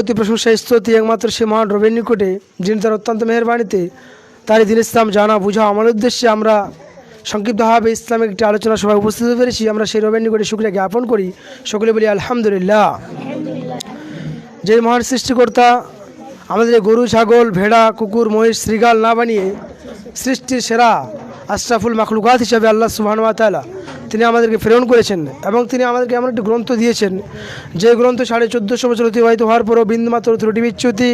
অতি প্রশংসা স্তুতি একমাত্র সে মহান রবের নিকটে, যিনি তার অত্যন্ত মেহরবানিতে তারই দিন ইসলাম জানা বুঝা আমার উদ্দেশ্যে আমরা সংক্ষিপ্তভাবে ইসলামিক একটি আলোচনা সভায় উপস্থিত হতে পেরেছি। আমরা সেই রবের নিকটে শুক্রিয়া জ্ঞাপন করি। সকলে বলি আলহামদুলিল্লাহ। যে মহান সৃষ্টিকর্তা আমাদের গরু, ছাগল, ভেড়া, কুকুর, মহিষ শ্রীগাল না বানিয়ে সৃষ্টির সেরা আশরাফুল মাখলুকাত হিসাবে আল্লাহ সুবাহানুয়া তালা তিনি আমাদেরকে প্রেরণ করেছেন এবং তিনি আমাদেরকে এমন একটি গ্রন্থ দিয়েছেন, যে গ্রন্থ সাড়ে চোদ্দোশো বছর অতিবাহিত হওয়ার পরও বিন্দুমাত্র ত্রুটি বিচ্যুতি,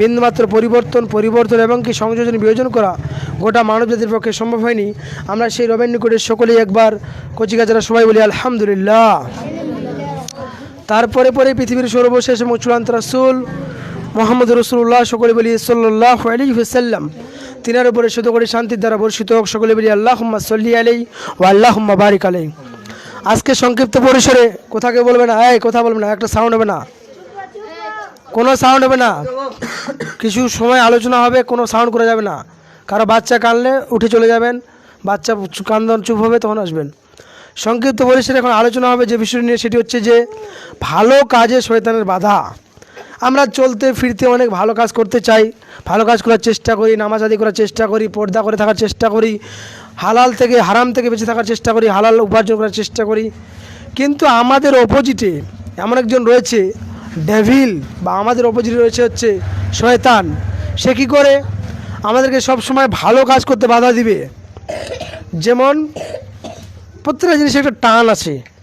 বিন্দুমাত্র পরিবর্তন পরিবর্তন এবং কি সংযোজন, বিয়োজন করা গোটা মানব জাতির পক্ষে সম্ভব হয়নি। আমরা সেই রবের নিকটে সকলেই একবার কচিকাচারা সবাই বলি, আলহামদুলিল্লাহ। তারপরে পরে পৃথিবীর সর্বশেষ এবং চূড়ান্ত রাসুল মোহাম্মদ রসুল্লাহ, সকলে বলি সাল্লাহ আলী হুসাল্লাম তিনার উপরে শুধু করে শান্তির দ্বারা বর্ষিত হোক, সকলে বলি আল্লাহ সল্লি আলাই ও আল্লাহ বারিক আলাই আজকে সংক্ষিপ্ত পরিসরে কোথাকে বলবে না, এই কথা বলবে না, একটা সাউন্ড হবে না। কোনো সাউন্ড হবে না। কিছু সময় আলোচনা হবে, কোনো সাউন্ড করা যাবে না। কারও বাচ্চা কানলে উঠে চলে যাবেন, বাচ্চা কান্দন চুপ হবে, তখন আসবেন। সংক্ষিপ্ত পরিসরে এখন আলোচনা হবে যে বিষয় নিয়ে, সেটি হচ্ছে যে ভালো কাজে শয়তানের বাধা। আমরা চলতে, ফিরতে অনেক ভালো কাজ করতে চাই। ভালো কাজ করার চেষ্টা করি, নামাজ আদি করার চেষ্টা করি, পর্দা করে থাকার চেষ্টা করি, হালাল থেকে হারাম থেকে বেঁচে থাকার চেষ্টা করি, হালাল উপার্জন করার চেষ্টা করি। কিন্তু আমাদের অপোজিটে এমন একজন রয়েছে, ডেভিল, বা আমাদের অপোজিটে রয়েছে হচ্ছে শয়তান। সে কী করে? আমাদেরকে সব সময় ভালো কাজ করতে বাধা দিবে। যেমন প্রত্যেকটা জিনিসের একটা টান আছে।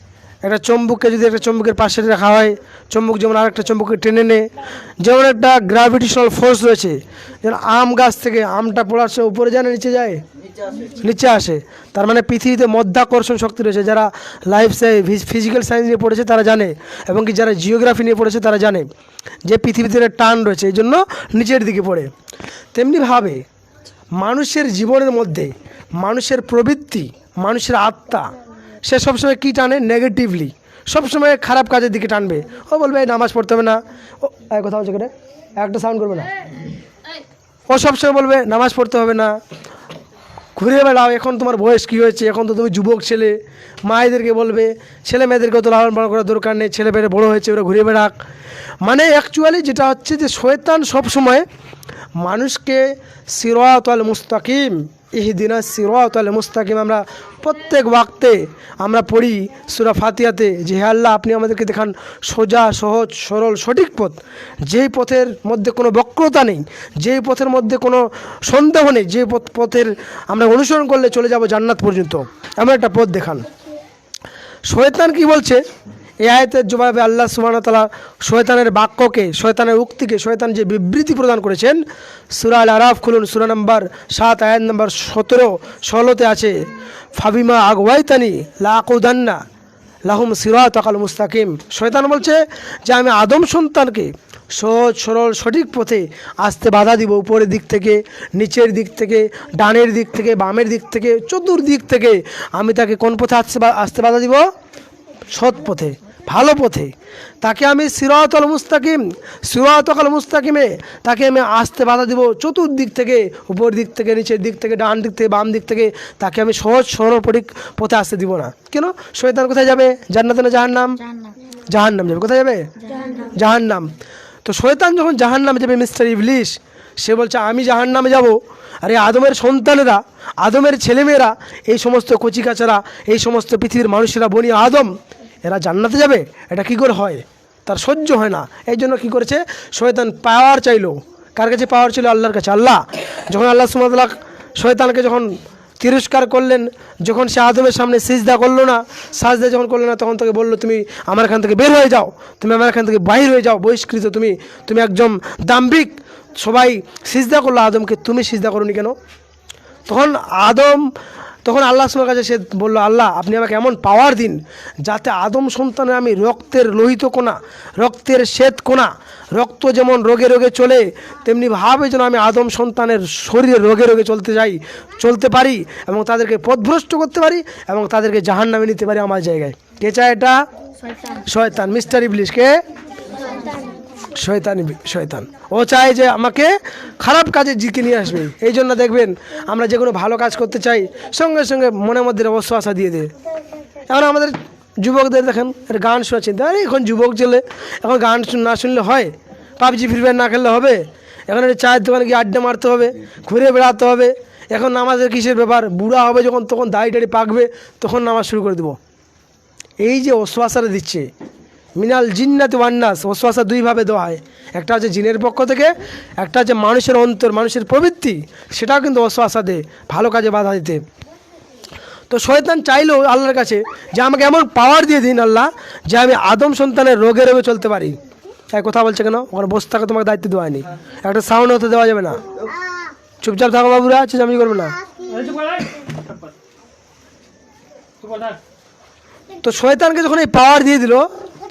একটা চম্বুককে যদি একটা চম্বুকের পাশে রাখা হয় চম্বুক যেমন আর একটা চম্বুকে টেনে নেয় যেমন একটা গ্র্যাভিটেশনাল ফোর্স রয়েছে যেমন আম গাছ থেকে আমটা পড়ার সময় উপরে যায় না নিচে যায় নিচে আসে। তার মানে পৃথিবীতে মধ্যাকর্ষণ শক্তি রয়েছে যারা লাইফ ফিজিক্যাল সায়েন্স নিয়ে পড়েছে তারা জানে এবং কি যারা জিওগ্রাফি নিয়ে পড়েছে তারা জানে যে পৃথিবীতে একটা টান রয়েছে এই জন্য নিচের দিকে পড়ে। তেমনিভাবে মানুষের জীবনের মধ্যে মানুষের প্রবৃত্তি মানুষের আত্মা সে সবসময় কী টানে? নেগেটিভলি সবসময় খারাপ কাজের দিকে টানবে। ও বলবে, "এই নামাজ পড়তে হবে না। ও কথা হচ্ছে একটা সাউন্ড করবে না। ও সবসময় বলবে, নামাজ পড়তে হবে না। ঘুরে বেড়াও, এখন তোমার বয়স কী হয়েছে? এখন তো তুমি যুবক ছেলে। মায়েদেরকে বলবে, ছেলে মেয়েদেরকে তো লালন পালন করার দরকার নেই। ছেলে মেয়েরা বড়ো হয়েছে, ওরা ঘুরে বেড়াক। মানে অ্যাকচুয়ালি যেটা হচ্ছে যে শয়তান সবসময় মানুষকে সিরাত আল মুস্তাকিম, ইহদিনা সিরাত আল মুস্তাকিম আমরা প্রত্যেক ওয়াক্তে আমরা পড়ি সুরা ফাতিয়াতে যে হে আল্লাহ, আপনি আমাদেরকে দেখান সোজা, সহজ, সরল, সঠিক পথ। যেই পথের মধ্যে কোনো বক্রতা নেই, যেই পথের মধ্যে কোনো সন্দেহ নেই যে পথ, পথের আমরা অনুসরণ করলে চলে যাব জান্নাত পর্যন্ত। এমন একটা পথ দেখান। শয়তান কি বলছে? এই আয়তের জবাবে আল্লাহ সুবাহতালা শয়তানের বাক্যকে, শয়তানের উক্তিকে, শয়তান যে বিবৃতি প্রদান করেছেন, সুরা আল আরাফ খুলুন, সুরা নম্বর সাত, আয়াত নম্বর সতেরো, ষোলোতে আছে, ফাবিমা আগওয়াইতানি লাকুদান্না লাহুম সিরাত আকাল মুস্তাকিম। শয়তান বলছে যে, আমি আদম সন্তানকে সহজ, সরল, সঠিক পথে আসতে বাধা দিব। উপরের দিক থেকে, নিচের দিক থেকে, ডানের দিক থেকে, বামের দিক থেকে, চতুর্দিক থেকে। আমি তাকে কোন পথে আসতে আসতে বাধা দিব? সৎ পথে ভালো পথে। তাকে আমি সিরাতল মুস্তাকিম সিরাতকাল মুস্তাকিমে তাকে আমি আসতে বাধা দিব চতুর্দিক থেকে উপর দিক থেকে নিচের দিক থেকে ডান দিক থেকে বাম দিক থেকে তাকে আমি সহজ সরল পরিক পথে আসতে দিব না। কেন? শয়তান কোথায় যাবে? জান্নাতে না জাহান্নাম? জাহান্নাম যাবে। কোথায় যাবে? জাহান্নাম। তো শয়তান যখন জাহান্নামে যাবে মিস্টার ইবলিশ সে বলছে আমি জাহান্নামে যাব। আরে আদমের সন্তানেরা আদমের ছেলেমেয়েরা এই সমস্ত কচিকাচারা এই সমস্ত পৃথিবীর মানুষেরা বনি আদম এরা জান্নাতে যাবে? এটা কি করে হয়? তার সহ্য হয় না। এই জন্য কী করেছে? শয়তান পাওয়ার চাইলো। কার কাছে পাওয়ার ছিল আল্লাহর কাছে। আল্লাহ, যখন আল্লাহ সুমাদুল্লাহ শয়তানকে যখন তিরস্কার করলেন, যখন সে আদমের সামনে সিজদা করল না, সাজদা যখন করল না, তখন তাকে বলল, তুমি আমার এখান থেকে বের হয়ে যাও। তুমি আমার এখান থেকে বাহির হয়ে যাও। বহিষ্কৃত তুমি। তুমি একজন দাম্ভিক। সবাই সিজদা করল আদমকে। তুমি সিজদা করোনি কেন? তখন আদম তখন আল্লাহ সুমার কাছে সে বলল আল্লাহ আপনি আমাকে এমন পাওয়ার দিন যাতে আদম সন্তানে আমি রক্তের লোহিত কোনা রক্তের শ্বেত কোনা রক্ত যেমন রোগে রোগে চলে তেমনি ভাবে যেন আমি আদম সন্তানের শরীরে রোগে রোগে চলতে যাই চলতে পারি এবং তাদেরকে পথভ্রষ্ট করতে পারি এবং তাদেরকে জাহান নামে নিতে পারি আমার জায়গায়। কে চায় এটা? শয়তান। মিস্টার ইবলিশকে শয়তান শয়তান। ও চায় যে আমাকে খারাপ কাজে জিকে নিয়ে আসবে। এই জন্য দেখবেন, আমরা যে কোনো ভালো কাজ করতে চাই, সঙ্গে সঙ্গে মনের মধ্যে অবশ্য আশা দিয়ে দেয়। এখন আমাদের যুবকদের দেখেন গান শোনা চিন্তা আরে, এখন যুবক ছেলে এখন গান না শুনলে হয়? পাবজি, ফ্রি ফায়ার না খেললে হবে? এখন চায়ের দোকানে গিয়ে আড্ডা মারতে হবে, ঘুরে বেড়াতে হবে। এখন নামাজের কিসের ব্যাপার? বুড়া হবে যখন, তখন দাড়ি টাড়ি পাকবে, তখন নামাজ শুরু করে দেবো। এই যে ওসওয়াসাটা দিচ্ছে মিনাল জিন্নাত ওয়ান্নাস ওসওয়াসা দুইভাবে দেওয়া হয়। একটা হচ্ছে জিনের পক্ষ থেকে, একটা হচ্ছে মানুষের অন্তর, মানুষের প্রবৃত্তি, সেটাও কিন্তু ওসওয়াসা দেয়, ভালো কাজে বাধা দিতে। তো শয়তান চাইলো আল্লাহর কাছে যে আমাকে এমন পাওয়ার দিয়ে দিন আল্লাহ, যে আমি আদম সন্তানের রোগে রোগে চলতে পারি। তাই কথা বলছে কেন? ওখানে বসে থাকা তোমাকে দায়িত্ব দেওয়া হয়নি। একটা সাউন্ড হতে দেওয়া যাবে না। চুপচাপ থাকো বাবুরা আছে আমি করবে না। তো শয়তানকে যখন এই পাওয়ার দিয়ে দিল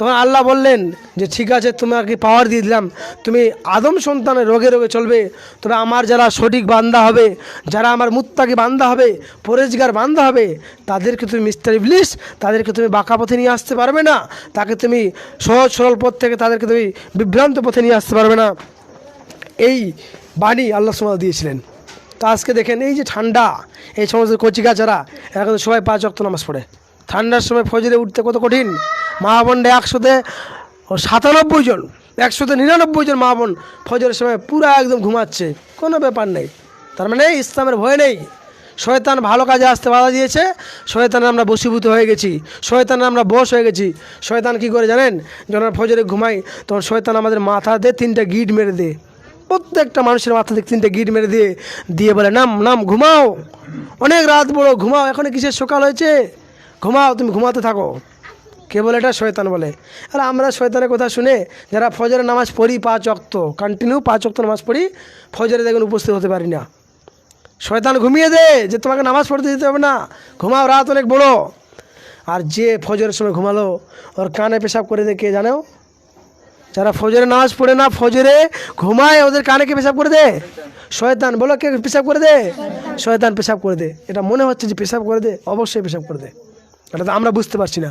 তখন আল্লাহ বললেন যে, ঠিক আছে, তোমাকে পাওয়ার দিয়ে দিলাম। তুমি আদম সন্তানের রোগে রোগে চলবে। তবে আমার যারা সঠিক বান্দা হবে, যারা আমার মুত্তাকে বান্দা হবে, পরেজগার বান্দা হবে, তাদেরকে তুমি মিস্টার ইবলিশ তাদেরকে তুমি বাঁকা পথে নিয়ে আসতে পারবে না। তাকে তুমি সহজ সরল পথ থেকে তাদেরকে তুমি বিভ্রান্ত পথে নিয়ে আসতে পারবে না। এই বাণী আল্লাহ সুমাল দিয়েছিলেন। তো আজকে দেখেন, এই যে ঠান্ডা, এই সমস্ত কচিকাচারা, এরা কিন্তু সবাই পাঁচ অক্ত নামাজ পড়ে। ঠান্ডার সময় ফজরে উঠতে কত কঠিন? মা একশোতে সাতানব্বই জন একশোতে নিরানব্বই জন মা বোন ফজরের সময় পুরো একদম ঘুমাচ্ছে, কোনো ব্যাপার নেই। তার মানে ইসলামের ভয় নেই। শয়তান ভালো কাজে আসতে বাধা দিয়েছে শয়তানে আমরা বসীভূত হয়ে গেছি শয়তানে আমরা বশ হয়ে গেছি। শয়তান কি করে জানেন? যখন ফজরে ঘুমাই, তখন শয়তান আমাদের মাথা মাথাতে তিনটা গিট মেরে দেয়। প্রত্যেকটা মানুষের মাথা থেকে তিনটে গিট মেরে দিয়ে দিয়ে বলে, নাম নাম, ঘুমাও। অনেক রাত বড়, ঘুমাও। এখন কিসের সকাল হয়েছে? ঘুমাও, তুমি ঘুমাতে থাকো। কে বলে এটা? শয়তান বলে। আর আমরা শয়তানের কথা শুনে যারা ফজরের নামাজ পড়ি পাঁচ অক্ত কন্টিনিউ পাঁচ অক্ত নামাজ পড়ি, ফজরে দেখুন উপস্থিত হতে পারি না। শয়তান ঘুমিয়ে দে, যে তোমাকে নামাজ পড়তে দিতে হবে না। ঘুমাও, রাত অনেক বড়। আর যে ফজরের সময় ঘুমালো, ওর কানে পেশাব করে দে, কে জানো যারা ফজরে নামাজ পড়ে না, ফজরে ঘুমায়, ওদের কানে কে পেশাব করে দে? শয়তান, বলো কে পেশাব করে দে? শয়তান পেশাব করে দে। এটা মনে হচ্ছে যে পেশাব করে দে, অবশ্যই পেশাব করে দে। এটা তো আমরা বুঝতে পারছি না।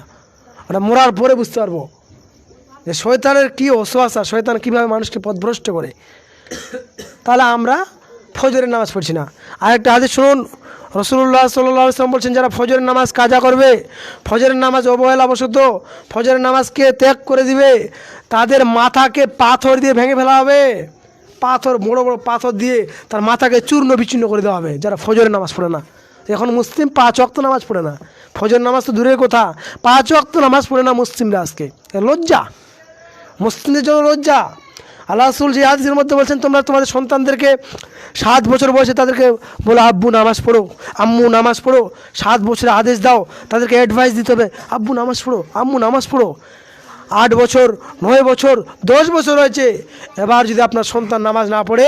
ওটা মরার পরে বুঝতে পারব যে শয়তানের কী অশ্বাসা শয়তান কীভাবে মানুষকে পথভ্রষ্ট করে। তাহলে আমরা ফজরের নামাজ পড়ছি না। আর একটা হাদিস শুনুন রসুল্লাহ সাল্লাহ আসলাম বলছেন, যারা ফজরের নামাজ কাজা করবে, ফজরের নামাজ অবহেলাবশত, ফজরের নামাজকে ত্যাগ করে দিবে, তাদের মাথাকে পাথর দিয়ে ভেঙে ফেলা হবে। পাথর, বড় বড় পাথর দিয়ে তার মাথাকে চূর্ণ বিচ্ছিন্ন করে দেওয়া হবে, যারা ফজরের নামাজ পড়ে না। এখন মুসলিম পাঁচ অক্ত নামাজ পড়ে না। ফজর নামাজ তো দূরের কথা। পাঁচ অক্ত নামাজ পড়ে না মুসলিমরা আজকে। লজ্জা। মুসলিমদের জন্য লজ্জা। আল্লাহ রসুল যে হাদিসের মধ্যে বলছেন, তোমরা তোমাদের সন্তানদেরকে সাত বছর বয়সে তাদেরকে বলো, আব্বু, নামাজ পড়ো, আম্মু, নামাজ পড়ো, সাত বছরে আদেশ দাও, তাদেরকে অ্যাডভাইস দিতে হবে, আব্বু, নামাজ পড়ো, আম্মু, নামাজ পড়ো। আট বছর, নয় বছর, দশ বছর হয়েছে। এবার যদি আপনার সন্তান নামাজ না পড়ে,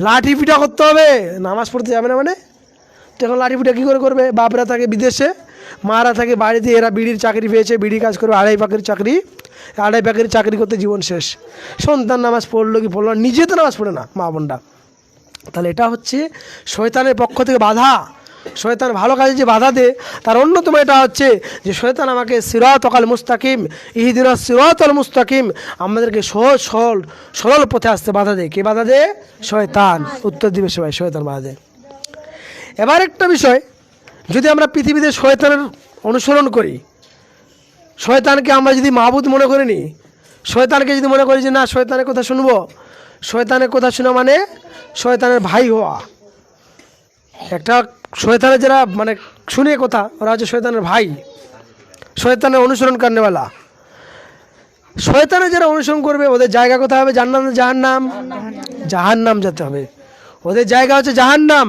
লাঠি পিঠা করতে হবে। নামাজ পড়তে যাবে না মানে? তখন লাঠি পিঠা কী করে করবে? বাপরা থাকে বিদেশে মারা থাকে বাড়িতে, এরা বিড়ির চাকরি পেয়েছে, বিড়ি কাজ করবে, আড়াই পাখির চাকরি, আড়াই পাখির চাকরি করতে জীবন শেষ। সন্তান নামাজ পড়ল কি পড়ল নিজে তো নামাজ পড়ে না, মা বোনটা তাহলে এটা হচ্ছে শয়তানের পক্ষ থেকে বাধা। শয়তান ভালো কাজে যে বাধা দে তার অন্যতম এটা হচ্ছে যে শয়তান আমাকে সিরাত অকাল মুস্তাকিম, ইহিদিন সিরাত আল মুস্তাকিম, আমাদেরকে সহজ, সরল সরল পথে আসতে বাধা দেয়। কে বাধা দেয়? শয়তান। উত্তর দিবে সবাই, শয়তান বাধা দেয়। এবার একটা বিষয় যদি আমরা পৃথিবীতে শয়তানের অনুসরণ করি, শয়তানকে আমরা যদি মাহবুদ মনে করি নি, শয়তানকে যদি মনে করি যে না, শয়তানের কথা শুনব, শয়তানের কথা শোনা মানে শয়তানের ভাই হওয়া। একটা শয়তানের যারা মানে শুনে কথা, ওরা হচ্ছে শয়তানের ভাই, শয়তানের অনুসরণ করনেওয়ালা শয়তানের যারা অনুসরণ করবে, ওদের জায়গা কোথায় হবে? জান্নাত জাহান নাম জাহান নাম যেতে হবে। ওদের জায়গা হচ্ছে জাহান নাম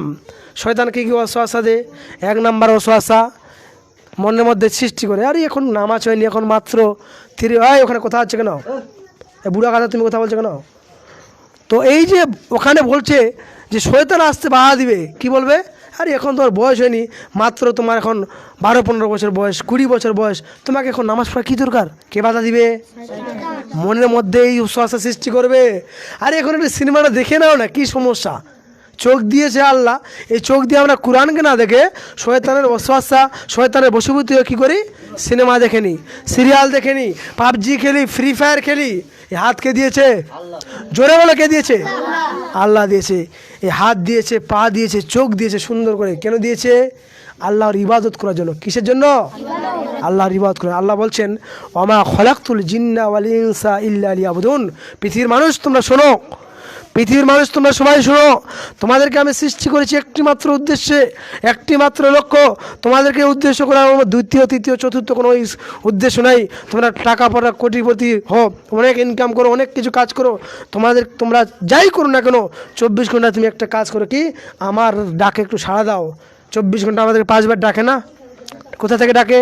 শয়তানকে কি অশ্বাসা দে এক নাম্বার অশ্বাসা মনের মধ্যে সৃষ্টি করে, আরে এখন নামাজ হয়নি, এখন মাত্র থ্রি হয় ওখানে কথা হচ্ছে কেন? এ বুড়া কথা তুমি কথা বলছো কেন? তো এই যে ওখানে বলছে যে শয়তান আসতে বাধা দিবে, কি বলবে? আরে এখন তোমার বয়স হয়নি, মাত্র তোমার এখন বারো, পনেরো বছর বয়স, কুড়ি বছর বয়স, তোমাকে এখন নামাজ পড়া কী দরকার? কে বাধা দিবে? মনের মধ্যে এই উচ্ছ্বাসা সৃষ্টি করবে। আরে এখন একটা সিনেমাটা দেখে নাও না, কী সমস্যা? চোখ দিয়েছে আল্লাহ। এই চোখ দিয়ে আমরা কোরআনকে না দেখে শয়তানের অশ্বাসা, শয়তানের বসীভূত কী করি? সিনেমা দেখে নি সিরিয়াল দেখে নি পাবজি খেলি, ফ্রি ফায়ার খেলি। এই হাত কে দিয়েছে? জোরে বলে কে দিয়েছে? আল্লাহ দিয়েছে। এই হাত দিয়েছে, পা দিয়েছে, চোখ দিয়েছে, সুন্দর করে। কেন দিয়েছে? আল্লাহর ইবাদত করার জন্য। কিসের জন্য? আল্লাহর ইবাদত করেন আল্লাহ বলছেন ওমা খলাকুল জিন্না ওয়াল ইনসা ইল্লা পৃথিবীর মানুষ, তোমরা শোনো পৃথিবীর মানুষ, তোমরা সবাই শোনো। তোমাদেরকে আমি সৃষ্টি করেছি একটি মাত্র উদ্দেশ্যে একটি মাত্র লক্ষ্য। তোমাদেরকে উদ্দেশ্য করা আমার দ্বিতীয়, তৃতীয়, চতুর্থ কোনো উদ্দেশ্য নাই। তোমরা টাকা পয়সা কোটিপতি হো অনেক ইনকাম করো, অনেক কিছু কাজ করো। তোমাদের, তোমরা যাই করো না কেন, চব্বিশ ঘণ্টা তুমি একটা কাজ করো কি? আমার ডাকে একটু সাড়া দাও। চব্বিশ ঘণ্টা আমাদের পাঁচবার ডাকে না? কোথা থেকে ডাকে?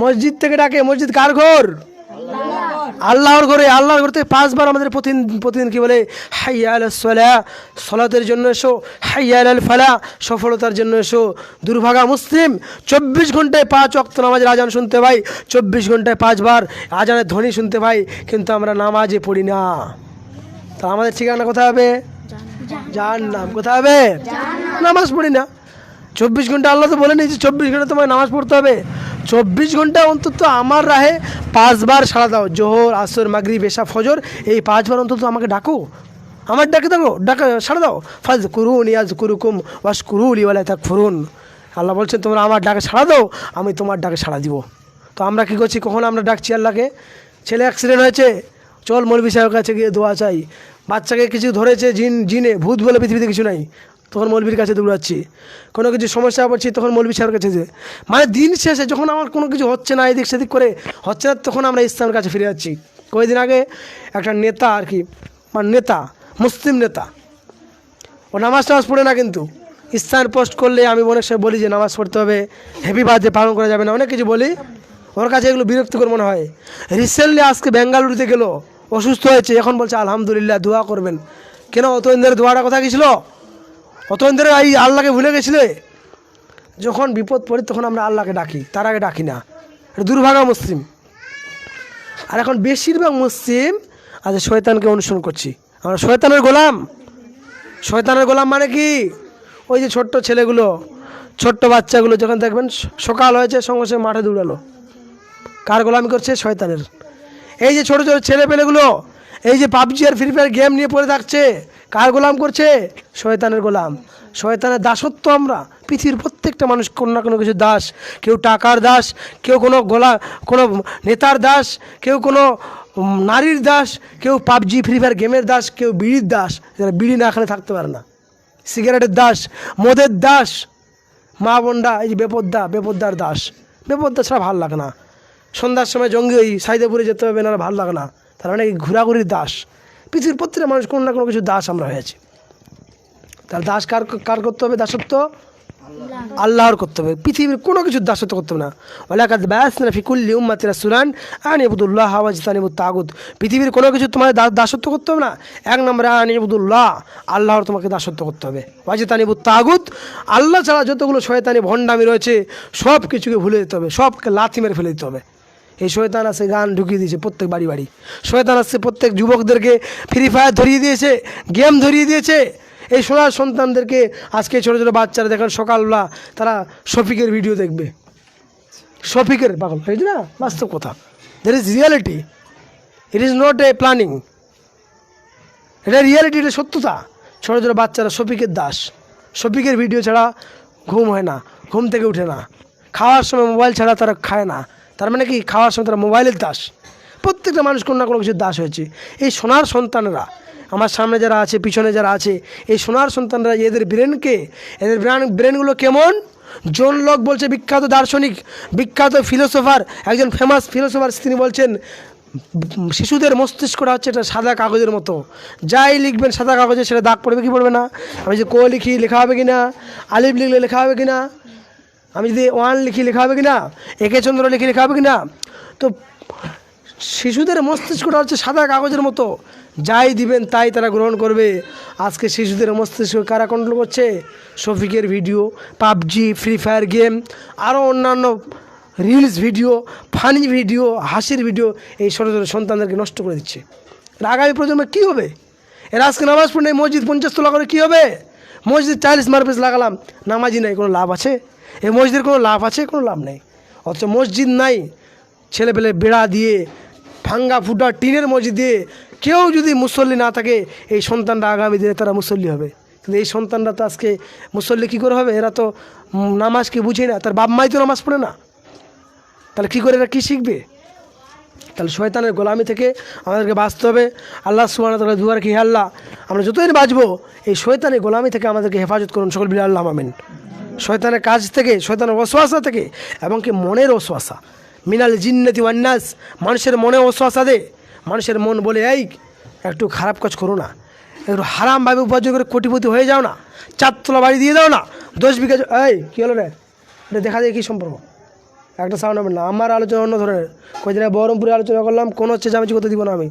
মসজিদ থেকে ডাকে। মসজিদ কার ঘর? আল্লাহর ঘরে আল্লাহর ঘর থেকে পাঁচবার আমাদের প্রতিদিন প্রতিদিন কি বলে হাইয়া আল সলা সলাতের জন্য এসো হাইয়া আল ফালা সফলতার জন্য এসো। দুর্ভাগা মুসলিম চব্বিশ ঘন্টায় পাঁচ অক্ত নামাজের আজান শুনতে পাই চব্বিশ ঘন্টায় পাঁচবার আজানের ধ্বনি শুনতে পাই কিন্তু আমরা নামাজে পড়ি না। তা আমাদের ঠিকানা কোথায় হবে? যার নাম কোথায় হবে? নামাজ পড়ি না। চব্বিশ ঘণ্টা আল্লাহ তো বলে নিয়েছে চব্বিশ ঘণ্টা তোমায় নামাজ পড়তে হবে। চব্বিশ ঘণ্টা অন্তত আমার রাহে পাঁচবার সাড়া দাও। জোহর, আসর মাগরি বেশা ফজর, এই পাঁচবার অন্তত আমাকে ডাকো। আমার ডাকে দেখো ডাকা, সাড়া দাও। ফাজ করুন ইয়াজ কুরুকুম ওয়াস কুরুল ইওয়ালা থাক ফুরুন আল্লাহ বলছেন, তোমরা আমার ডাকে সাড়া দাও, আমি তোমার ডাকে সাড়া দিব। তো আমরা কী করছি? কখন আমরা ডাকছি আল্লাহকে? ছেলে অ্যাক্সিডেন্ট হয়েছে। চল মৌলবি সাহেবের কাছে গিয়ে দোয়া চাই। বাচ্চাকে কিছু ধরেছে জিন, জিনে, ভূত বলে পৃথিবীতে কিছু নাই। তখন মৌলবীর কাছে দৌড়াচ্ছি। কোনো কিছু সমস্যা পড়ছি তখন মৌলবী সাহেবের কাছে যে মানে দিন শেষে যখন আমার কোনো কিছু হচ্ছে না, এদিক সেদিক করে হচ্ছে না, তখন আমরা ইসলামের কাছে ফিরে যাচ্ছি। কয়েকদিন আগে একটা নেতা আর কি মানে নেতা, মুসলিম নেতা, ও নামাজ টামাজ পড়ে না কিন্তু। ইসলাম পোস্ট করলে আমি অনেক সময় বলি যে নামাজ পড়তে হবে, হেভি বাদে পালন করা যাবে না, অনেক কিছু বলি। ওর কাছে এগুলো বিরক্তিকর মনে হয়। রিসেন্টলি আজকে বেঙ্গালুরুতে গেল, অসুস্থ হয়েছে, এখন বলছে, আলহামদুলিল্লাহ, দোয়া করবেন। কেন অত ইন্দের দোয়াটা কথা গেছিল অত ইন্দের এই আল্লাহকে ভুলে গেছিলে? যখন বিপদ পড়ে তখন আমরা আল্লাহকে ডাকি। তার আগে ডাকি না। এটা দুর্ভাগা মুসলিম। আর এখন বেশিরভাগ মুসলিম আজ শয়তানকে অনুসরণ করছি। আমরা শয়তানের গোলাম। শয়তানের গোলাম মানে কি? ওই যে ছোট্ট ছেলেগুলো, ছোট্ট বাচ্চাগুলো যখন দেখবেন সকাল হয়েছে, সঙ্গে সঙ্গে মাঠে দৌড়ালো। কার গোলামি করছে? শয়তানের। এই যে ছোট ছোট ছেলে পেলেগুলো এই যে পাবজি আর ফ্রি ফায়ার গেম নিয়ে পড়ে থাকছে, কার গোলাম করছে? শয়তানের গোলাম। শয়তানের দাসত্ব আমরা, পৃথিবীর প্রত্যেকটা মানুষ, কোনো না কোনো কিছু দাস। কেউ টাকার দাস, কেউ কোনো গোলা, কোনো নেতার দাস, কেউ কোনো নারীর দাস, কেউ পাবজি, ফ্রি ফায়ার গেমের দাস, কেউ বিড়ির দাস। যারা বিড়ি না খেলে থাকতে পারে না। সিগারেটের দাস, মদের দাস, মা বোনরা, এই যে বেপদ্দা, বেপদ্দার দাস। বেপদ্দা ছাড়া ভালো লাগে না। সন্ধ্যার সময় জঙ্গি ওই সাইদাপুরে যেতে হবে না ভালো লাগে না। তার মানে এই ঘোরাঘুরির দাস। পৃথিবীর প্রত্যেকটা মানুষ কোনো না কোনো কিছু দাস আমরা হয়েছি তাহলে দাস কার কার করতে হবে? দাসত্ব? আল্লাহর করতে হবে। পৃথিবীর কোনো কিছু দাসত্ব করতে হবে না। ওলাকাত ব্যাসনা ফিকুল্লি উম্মাতি রাসুলান আন ইবুদুল্লাহ হাওয়াজ তানিবুদ তাগুদ পৃথিবীর কোনো কিছু তোমার দাসত্ব করতে হবে না? এক নম্বরে আন ইবুদুল্লাহ আল্লাহর তোমাকে দাসত্ব করতে হবে। ওয়াজি তানিবুদ তাগুদ আল্লাহ ছাড়া যতগুলো শয়তানি ভণ্ডামি রয়েছে সব কিছুকে ভুলে যেতে হবে সবকে লাথি মেরে ফেলে দিতে হবে। এই শয়তান আছে গান ঢুকিয়ে দিয়েছে প্রত্যেক বাড়ি বাড়ি। শয়তান আছে প্রত্যেক যুবকদেরকে ফ্রি ফায়ার ধরিয়ে দিয়েছে গেম ধরিয়ে দিয়েছে। এই সোনার সন্তানদেরকে আজকে ছোটো ছোটো বাচ্চারা দেখেন সকালবেলা তারা শফিকের ভিডিও দেখবে। শফিকের পাগল এই না বাস্তব কথা। There is reality it is not a planning এটা রিয়ালিটি এটা সত্যতা। ছোটো ছোটো বাচ্চারা শফিকের দাস। শফিকের ভিডিও ছাড়া ঘুম হয় না, ঘুম থেকে উঠে না। খাওয়ার সময় মোবাইল ছাড়া তারা খায় না। তার মানে কি, খাওয়ার সময় তারা মোবাইলের দাস। প্রত্যেকটা মানুষ কোনো না কোনো কিছু দাস হয়েছে। এই সোনার সন্তানরা, আমার সামনে যারা আছে, পিছনে যারা আছে, এই সোনার সন্তানরা এদের ব্রেনকে এদের ব্রেন ব্রেনগুলো কেমন? জন লক বলছে, বিখ্যাত দার্শনিক, বিখ্যাত ফিলোসোফার একজন ফেমাস ফিলোসোফার তিনি বলছেন, শিশুদের মস্তিষ্কটা হচ্ছে একটা সাদা কাগজের মতো। যাই লিখবেন সাদা কাগজে, সেটা দাগ পড়বে কি পড়বে না? আমি যে কো লিখি, লেখা হবে কি না আলিফ লিখলে লেখা হবে কি না আমি যদি ওয়ান লিখি লেখা হবে কি না একে চন্দ্র লিখি লেখা হবে কি না তো শিশুদের মস্তিষ্কটা হচ্ছে সাদা কাগজের মতো। যাই দিবেন, তাই তারা গ্রহণ করবে। আজকে শিশুদের মস্তিষ্ক কারা কন্ট্রোল করছে? শফিকের video PUBG Free Fire game আরও অন্যান্য রিলস ভিডিও ফানি ভিডিও হাসির ভিডিও এই ছোটো ছোটো সন্তানদেরকে নষ্ট করে দিচ্ছে। এর আগামী প্রজন্মে কী হবে? এরা আজকে নামাজ পড়ে মসজিদ পঞ্চাশ তোলা করে কী হবে? মসজিদ চালিশ মারপিস লাগালাম, নামাজি নাই, কোনো লাভ আছে? এই মসজিদের কোনো লাভ আছে? কোনো লাভ নেই। অথচ মসজিদ নাই। ছেলে পেলে বেড়া দিয়ে, ভাঙ্গা ফুটা টিনের মসজিদ দিয়ে কেউ যদি মুসল্লি না থাকে, এই সন্তানরা আগামী দিনে তারা মুসল্লি হবে। কিন্তু এই সন্তানরা তো আজকে মুসল্লি কী করে হবে? এরা তো নামাজ কি বুঝে না? তার বাপ মাই তো নামাজ পড়ে না। তাহলে কী করে এরা কী শিখবে? তাহলে শয়তানের গোলামি থেকে আমাদেরকে বাঁচতে হবে। আল্লাহ সুবাহ তালা দুয়ার কি আল্লাহ, আমরা যতদিন বাঁচবো, এই শয়তানের গোলামি থেকে আমাদেরকে হেফাজত করুন। সকল বিল আল্লাহ আমিন। শয়তানের কাজ থেকে, শয়তানের ওসওয়াসা থেকে এবং কি মনের ওসওয়াসা মিনাল জিন্নতি ওয়ান্নাস মানুষের মনে ওসওয়াসা দে। মানুষের মন বলে, এই, একটু খারাপ কাজ করো না। একটু হারামভাবে উপার্জন করে কোটিপতি হয়ে যাও না। চারতলা বাড়ি দিয়ে দাও না। দশ বিঘা এই, কী হলো রে? এটা দেখা যায় কী সম্পর্ক? একটা সাউন্ড হবে না। আমার আলোচনা অন্য ধরনের। কয়েকদিন বহরমপুরে আলোচনা করলাম, কোনো চেঁচামেচি করতে দিব না আমি।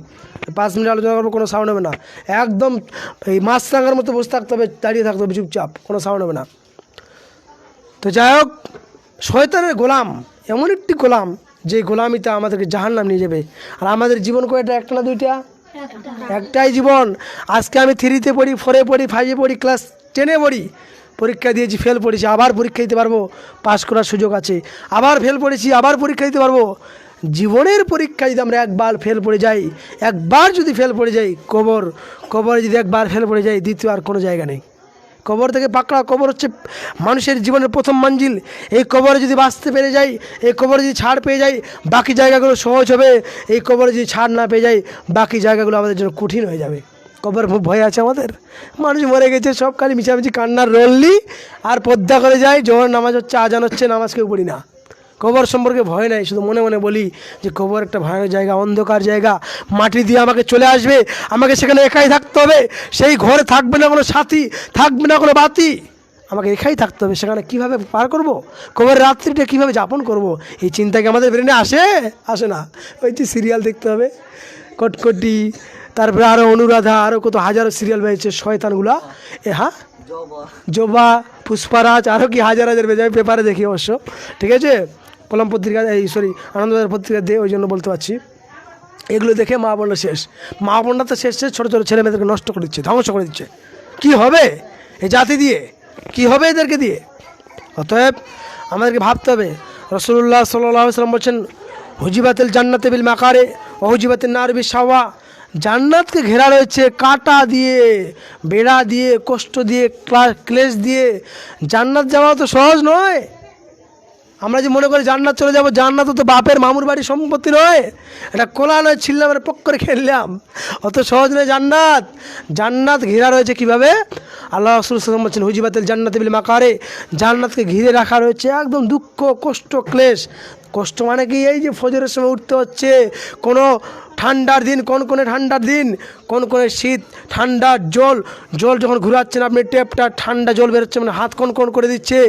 পাঁচ মিনিট আলোচনা করব, কোনো সাউন্ড হবে না। একদম এই মাছ রাঙার মতো বসে থাকতে হবে, দাঁড়িয়ে থাকতে হবে, চুপচাপ। কোনো সাউন্ড হবে না। তো যাই হোক, শয়তানের গোলাম, এমন একটি গোলাম যে গোলামিতে আমাদেরকে জাহান্নাম নিয়ে যাবে। আর আমাদের জীবন কয়টা? একটা না দুইটা? একটাই জীবন। আজকে আমি থ্রিতে পড়ি ফোরে পড়ি ফাইভে পড়ি ক্লাস টেনে পড়ি। পরীক্ষা দিয়েছি ফেল পড়েছি, আবার পরীক্ষা দিতে পারব। পাস করার সুযোগ আছে। আবার ফেল পড়েছি, আবার পরীক্ষা দিতে পারব। জীবনের পরীক্ষা যদি আমরা একবার ফেল পড়ে যাই, একবার যদি ফেল পড়ে যাই, কবর, কবরে যদি একবার ফেল পড়ে যাই, দ্বিতীয় আর কোনো জায়গা নেই। কবর থেকে পাকড়া কবর হচ্ছে মানুষের জীবনের প্রথম মঞ্জিল। এই কবরে যদি বাঁচতে পেরে যাই, এই কবরে যদি ছাড় পেয়ে যাই, বাকি জায়গাগুলো সহজ হবে। এই কবরে যদি ছাড় না পেয়ে যাই, বাকি জায়গাগুলো আমাদের জন্য কঠিন হয়ে যাবে। কবর খুব ভয় আছে আমাদের। মানুষ মরে গেছে, সব খালি মিছামিছি কান্নার রললি। আর পদ্মা করে যায় জোহর নামাজ হচ্ছে, আজান হচ্ছে, নামাজ কেউ পড়ি না। কবর সম্পর্কে ভয় নাই শুধু মনে মনে বলি যে কবর একটা ভয়ানক জায়গা অন্ধকার জায়গা। মাটি দিয়ে আমাকে চলে আসবে আমাকে সেখানে একাই থাকতে হবে। সেই ঘরে থাকবে না কোনো সাথী থাকবে না কোনো বাতি। আমাকে একাই থাকতে হবে সেখানে কীভাবে পার করব? কবরের রাত্রিটা কীভাবে যাপন করব? এই চিন্তা কি আমাদের ব্রেনে আসে? আসে না। ওই যে সিরিয়াল দেখতে হবে। কটকটি তারপরে আরও অনুরাধা আরও কত হাজারো সিরিয়াল বেরিয়েছে শয়তানগুলা। এ হ্যাঁ জবা। পুষ্পারাজ আরও কি হাজার হাজার বেজে আমি পেপারে দেখি অবশ্য। ঠিক আছে? কলম পত্রিকা, এই সরি আনন্দবাজার পত্রিকা দিয়ে ওই জন্য বলতে পারছি। এগুলো দেখে মা বোনরা শেষ। মা বোনরা তো শেষ শেষ, ছোটো ছোটো ছেলে মেয়েদেরকে নষ্ট করে দিচ্ছে, ধ্বংস করে দিচ্ছে। কি হবে? এই জাতি দিয়ে? কি হবে এদেরকে দিয়ে? অতএব আমাদেরকে ভাবতে হবে। রসুল্লাহ সাল্লাহ সাল্লাম বলছেন, হুজিবাতিল জান্নাতে বিল মাকারে ও হুজিবাতিল নার বি সাওয়া জান্নাতকে ঘেরা রয়েছে কাটা দিয়ে, বেড়া দিয়ে, কষ্ট দিয়ে, ক্লা- ক্লেশ দিয়ে। জান্নাত যাওয়া তো সহজ নয়। আমরা যে মনে করি জান্নাত চলে যাব, জান্নাত তো বাপের মামুর বাড়ির সম্পত্তি নয়। এটা কোলা নয় ছিললাম আর পক করে খেললাম অত সহজ নয় জান্নাত। জান্নাত ঘেরা রয়েছে কীভাবে? আল্লাহ রসুল সাল্লাম বলছেন, হুজিবাতিল জান্নাত বিল মাকারে। জান্নাতকে ঘিরে রাখা রয়েছে একদম দুঃখ, কষ্ট, ক্লেশ। কষ্ট মানে কি? এই যে ফজরের সময় উঠতে হচ্ছে, কোনো ঠান্ডার দিন, কোন কোনে ঠান্ডার দিন, কোন কোনে শীত ঠান্ডার জল জল যখন ঘুরাচ্ছেন, আপনি টেপটা ঠান্ডা জল বেরোচ্ছে মানে হাত কোন কোন করে দিচ্ছে।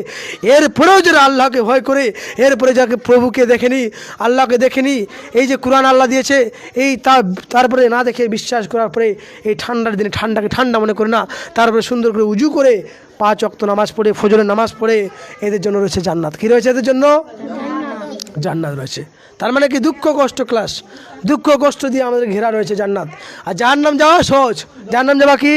এরপরেও যারা আল্লাহকে ভয় করে, এরপরে যাকে প্রভুকে দেখেনি, আল্লাহকে দেখেনি, এই যে কোরআন আল্লাহ দিয়েছে, এই তার, তারপরে না দেখে বিশ্বাস করার পরে এই ঠান্ডার দিনে ঠান্ডাকে ঠান্ডা মনে করে না, তারপরে সুন্দর করে উজু করে পাঁচ অক্ত নামাজ পড়ে, ফজরের নামাজ পড়ে, এদের জন্য রয়েছে জান্নাত। কী রয়েছে এদের জন্য? জান্নাত রয়েছে। তার মানে কি দুঃখ, কষ্ট, ক্লাস। দুঃখ, কষ্ট দিয়ে আমাদের ঘেরা রয়েছে জান্নাত। আর যার নাম যাওয়া সহজ। যার নাম যাওয়া কি?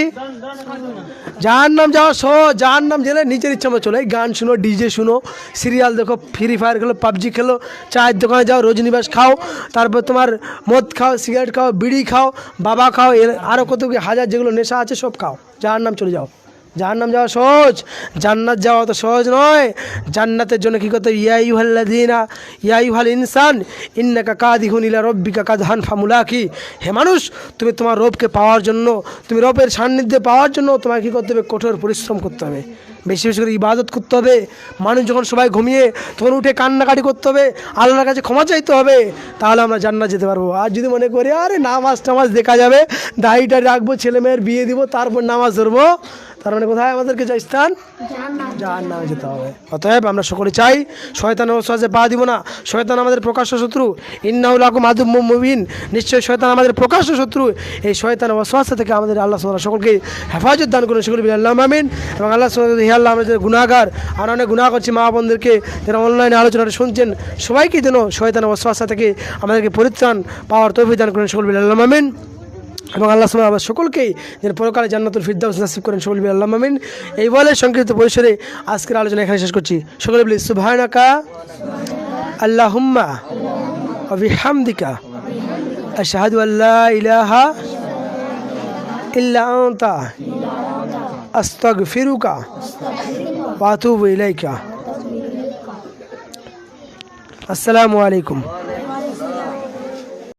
যার নাম যাওয়া সহজ। যার নাম জেনে নিজের ইচ্ছা মতো চলে। এই গান শুনো, ডিজে শুনো, সিরিয়াল দেখো, ফ্রি ফায়ার খেলো, পাবজি খেলো, চায়ের দোকানে যাও রজনীবাস খাও, তারপর তোমার মদ খাও, সিগারেট খাও, বিড়ি খাও, বাবা খাও আরও কত কি হাজার যেগুলো নেশা আছে সব খাও। যার নাম চলে যাও। জাহান্নাম যাওয়া সহজ। জান্নাত যাওয়া তো সহজ নয়। জান্নাতের জন্য কী করতে হবে? ইয়াই ইয়াইহাল ইনসান, ইন্নাকা কাদিহুন ইলা রব্বিকা কাদহান ফামুলাকি। হে মানুষ, তুমি তোমার রবকে পাওয়ার জন্য, তুমি রবের সান্নিধ্যে পাওয়ার জন্য তোমাকে কী করতে হবে? কঠোর পরিশ্রম করতে হবে। বেশি বেশি করে ইবাদত করতে হবে। মানুষ যখন সবাই ঘুমিয়ে, তখন উঠে কান্নাকাটি করতে হবে। আল্লাহর কাছে ক্ষমা চাইতে হবে। তাহলে আমরা জান্নাত যেতে পারব। আর যদি মনে করি, আরে নামাজ টামাজ দেখা যাবে, দাড়িটা রাখব ছেলে মেয়ের বিয়ে দিব, তারপর নামাজ ধরবো তার মানে কোথায় আমাদেরকে চাই স্থান? যার নামে যেতে হবে। অতএব আমরা সকলে চাই শয়তানের ওসওয়াসে পা দিব না। শয়তান আমাদের প্রকাশ্য শত্রু। ইন্নাউল আকুম আদুম মুবিন। নিশ্চয়ই শয়তান আমাদের প্রকাশ্য শত্রু। এই শয়তানের ওসওয়াসা থেকে আমাদের আল্লাহ সুবহানাহু সকলকে হেফাজত দান করুন। সকলে আল্লাহ মামিন এবং আল্লাহ সুবহানাহু হে আল্লাহ আমাদের গুনাহগার আর অনেক গুনাহ করছি মা বোনদেরকে যারা অনলাইনে আলোচনাটা শুনছেন সবাইকে যেন শয়তানের ওসওয়াসা থেকে আমাদেরকে পরিত্রাণ পাওয়ার তৌফিক দান করেন। সকল আল্লাহ মামিন এবং আল্লাহ সুবহানাহু আবার সকলকেই যেন পরকালে জান্নাতুল ফিরদাউস নসিব করেন, সকল আল্লাহ মামিন এই বলে সংক্ষিপ্ত পরিসরে আজকের আলোচনা এখানে শেষ করছি। সকলে বলি সুবহানাকা আল্লাহুম্মা ওয়া বিহামদিকা আশহাদু আল্লা ইলাহা ইল্লা আনতা আস্তাগফিরুকা ওয়া ইলাইকা। আসসালামু আলাইকুম।